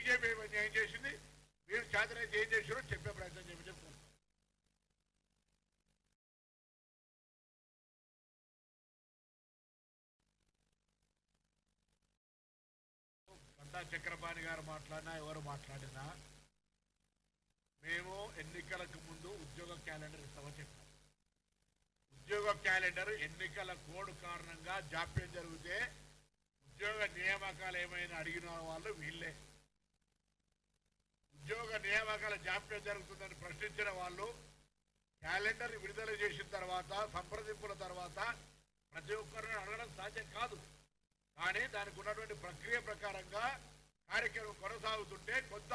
BJP ఏం చేసింది. మీరు చేతనైతే ఏం చేశారో చెప్పే ప్రయత్నం చెప్పి చెప్తున్నాను. బండా చక్రపాణి గారు మాట్లాడినా ఎవరు మాట్లాడినా మేము ఎన్నికలకు ముందు ఉద్యోగ క్యాలెండర్ ఇస్తామని చెప్పాం. ఉద్యోగ క్యాలెండర్ ఎన్నికల కోడ్ కారణంగా జాప్యం జరిగితే ఉద్యోగ నియామకాలు ఏమైనా అడిగిన వాళ్ళు వీళ్ళే. ఉద్యోగ నియామకాల జాప్యం జరుగుతుందని ప్రశ్నించిన వాళ్ళు క్యాలెండర్ విడుదల చేసిన తర్వాత సంప్రదింపుల తర్వాత ప్రతి ఒక్కరిని అడగడం సాధ్యం కాదు. కానీ దానికి ఉన్నటువంటి ప్రక్రియ ప్రకారంగా కార్యక్రమం కొనసాగుతుంటే కొంత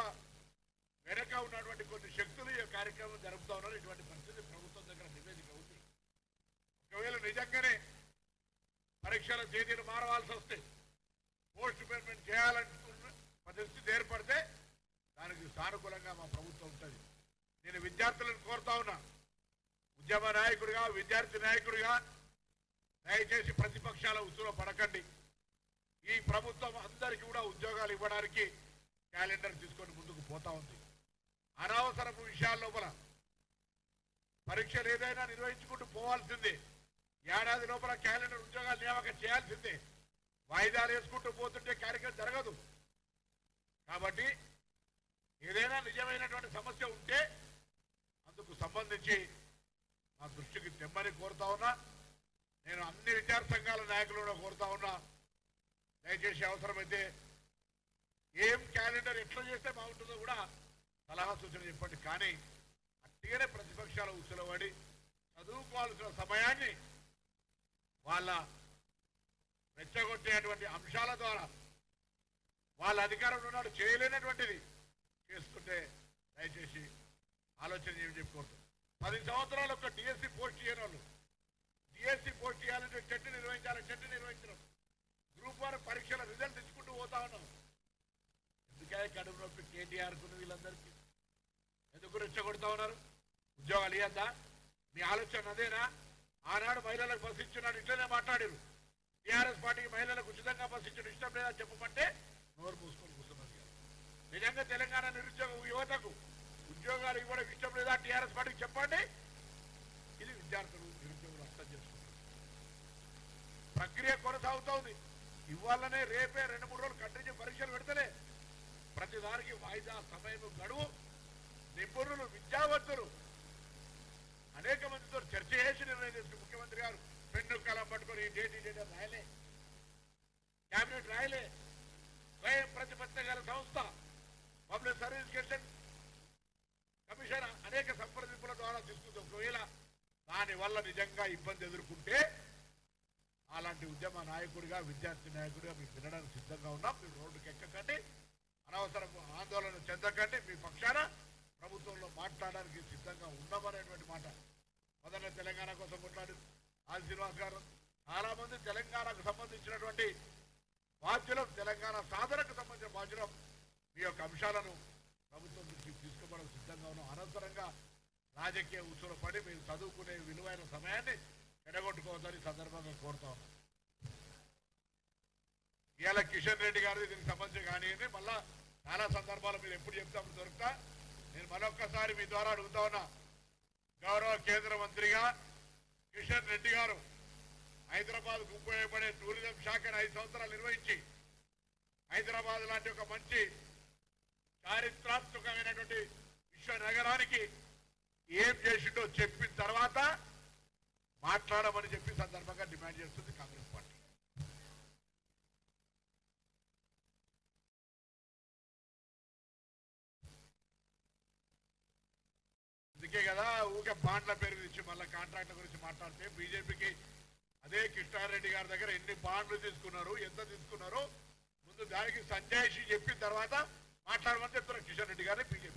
వెనక ఉన్నటువంటి కొన్ని శక్తులు ఈ కార్యక్రమం జరుపుతా ఉన్నారు. ఇటువంటి పరిస్థితి ప్రభుత్వం దగ్గర నివేదిక ఉంది. ఒకవేళ నిజంగానే పరీక్షల తేదీలు మారవలసి వస్తే పోస్ట్ పేమెంట్ చేయాలనుకున్న పరిస్థితి ఏర్పడితే దానికి సానుకూలంగా మా ప్రభుత్వం ఉంటుంది. నేను విద్యార్థులను కోరుతా ఉన్నా. ఉద్యమ నాయకుడిగా విద్యార్థి నాయకుడిగా దయచేసి ప్రతిపక్షాల ఉసులో పడకండి. ఈ ప్రభుత్వం అందరికీ కూడా ఉద్యోగాలు ఇవ్వడానికి క్యాలెండర్ తీసుకొని ముందుకు పోతా ఉంది. అనవసరపు విషయాల లోపల పరీక్షలు ఏదైనా నిర్వహించుకుంటూ పోవాల్సిందే. ఏడాది లోపల క్యాలెండర్ ఉద్యోగాలు నియామకం చేయాల్సిందే. వాయిదాలు వేసుకుంటూ పోతుంటే కార్యక్రమం జరగదు. కాబట్టి ఏదైనా నిజమైనటువంటి సమస్య ఉంటే అందుకు సంబంధించి నా దృష్టికి తెమ్మని కోరుతా ఉన్నా. నేను అన్ని విద్యార్థి సంఘాల నాయకులు కూడా కోరుతా ఉన్నా. దయచేసి అవసరమైతే ఏం క్యాలెండర్ ఎట్లా చేస్తే బాగుంటుందో కూడా సలహా సూచన చెప్పండి. కానీ అట్టిగానే ప్రతిపక్షాల ఉసులబడి చదువుకోవాల్సిన సమయాన్ని వాళ్ళ రెచ్చగొట్టేటువంటి అంశాల ద్వారా వాళ్ళ అధికారంలో ఉన్నాడు చేయలేనటువంటిది. చేసుకుంటే దయచేసి ఆలోచన చేయమని చెప్పి పది సంవత్సరాలు ఒక డిఎస్సి పోస్ట్ చేయని వాళ్ళు. డిఎస్సి పోస్ట్ చేయాలంటే చెట్టు నిర్వహించాలి చెట్టు నిర్వహించడం. గ్రూప్ వన్ పరీక్షల రిజల్ట్ ఇచ్చుకుంటూ పోతా ఉన్నాం. ఎందుకే కడుపు నొప్పి? కేటీఆర్ కున్న వీళ్ళందరికీ. ఎందుకు రెచ్చగొడతా ఉన్నారు? ఉద్యోగాలు ఇవ్వద్దా మీ ఆలోచన అదేనా? ఆనాడు మహిళలకు బస్సు ఇచ్చినాడు ఇట్లనే మాట్లాడారు టీఆర్ఎస్ పార్టీకి మహిళలకు ఉచితంగా బస్సు ఇచ్చిన ఇష్టం లేదా చెప్పమంటే నోరు మూసుకుంటారు నిజంగా తెలంగాణ నిరుద్యోగ యువతకు ఉద్యోగాలు ఇవ్వడం ఇష్టం లేదా? టీఆర్ఎస్ పార్టీకి చెప్పండి. ఇది విద్యార్థులు నిరుద్యోగులు అర్థం చేసుకుంటారు. ప్రక్రియ కొనసాగుతోంది. ఇవాళనే రేపే రెండు మూడు రోజులు కంటిన్యూ పరీక్షలు పెడతలే. ప్రతి దానికి వాయిదా సమయం గడువు. నిపుణులు విద్యావంతులు అనేక మందితో చర్చ చేసి నిర్ణయం చేసుకుని ముఖ్యమంత్రి గారు పెన్ను కలం పట్టుకొని డేట్ ఈ డేట్ రాయలే. క్యాబినెట్ రాయలే. వల్ల నిజంగా ఇబ్బంది ఎదుర్కొంటే అలాంటి ఉద్యమ నాయకుడిగా విద్యార్థి నాయకుడిగా మీకు వినడానికి సిద్ధంగా ఉన్నాం. మీరు రోడ్డుకి ఎక్కకండి. అనవసరం ఆందోళన చెందకండి. మీ పక్షాన ప్రభుత్వంలో మాట్లాడడానికి సిద్ధంగా ఉన్నామనేటువంటి మాట. మొదట తెలంగాణ కోసం కొట్లాడు ఆది శ్రీనివాస్ గారు చాలామంది తెలంగాణకు సంబంధించినటువంటి బాధ్యులం తెలంగాణ సాధనకు సంబంధించిన బాధ్యులం. మీ యొక్క అంశాలను ప్రభుత్వం దృష్టికి తీసుకోవడం సిద్ధంగా ఉన్నాం. అనవసరంగా రాజకీయ ఉసులు పడి మీరు చదువుకునే విలువైన సమయాన్ని ఎడగొట్టుకోవద్దని సందర్భంగా కోరుతా ఉన్నాను ఇవాళ కిషన్ రెడ్డి గారు దీనికి సంబంధించి కానివ్వండి మళ్ళా చాలా సందర్భాలు మీరు ఎప్పుడు చెప్తాము దొరుకుతా. నేను మరొక్కసారి మీ ద్వారా అడుగుతా ఉన్నా గౌరవ కేంద్ర మంత్రిగా కిషన్ రెడ్డి గారు హైదరాబాద్ ఉపయోగపడే టూరిజం శాఖను ఐదు సంవత్సరాలు నిర్వహించి హైదరాబాద్ లాంటి ఒక మంచి చారిత్రాత్మకమైనటువంటి విశ్వ నగరానికి ఏం చేసిండో చెప్పిన తర్వాత మాట్లాడమని చెప్పి సందర్భంగా డిమాండ్ చేస్తుంది కాంగ్రెస్ పార్టీ. అందుకే కదా ఊకే బాండ్ల పేరు ఇచ్చి మళ్ళీ కాంట్రాక్ట్ల గురించి మాట్లాడితే బీజేపీకి అదే కృష్ణారెడ్డి గారి దగ్గర ఎన్ని బాండ్లు తీసుకున్నారు ఎంత తీసుకున్నారు ముందు దానికి సంజాయిషి చెప్పిన తర్వాత మాట్లాడమని చెప్తున్నారు. కిషన్ రెడ్డి గారిని బీజేపీ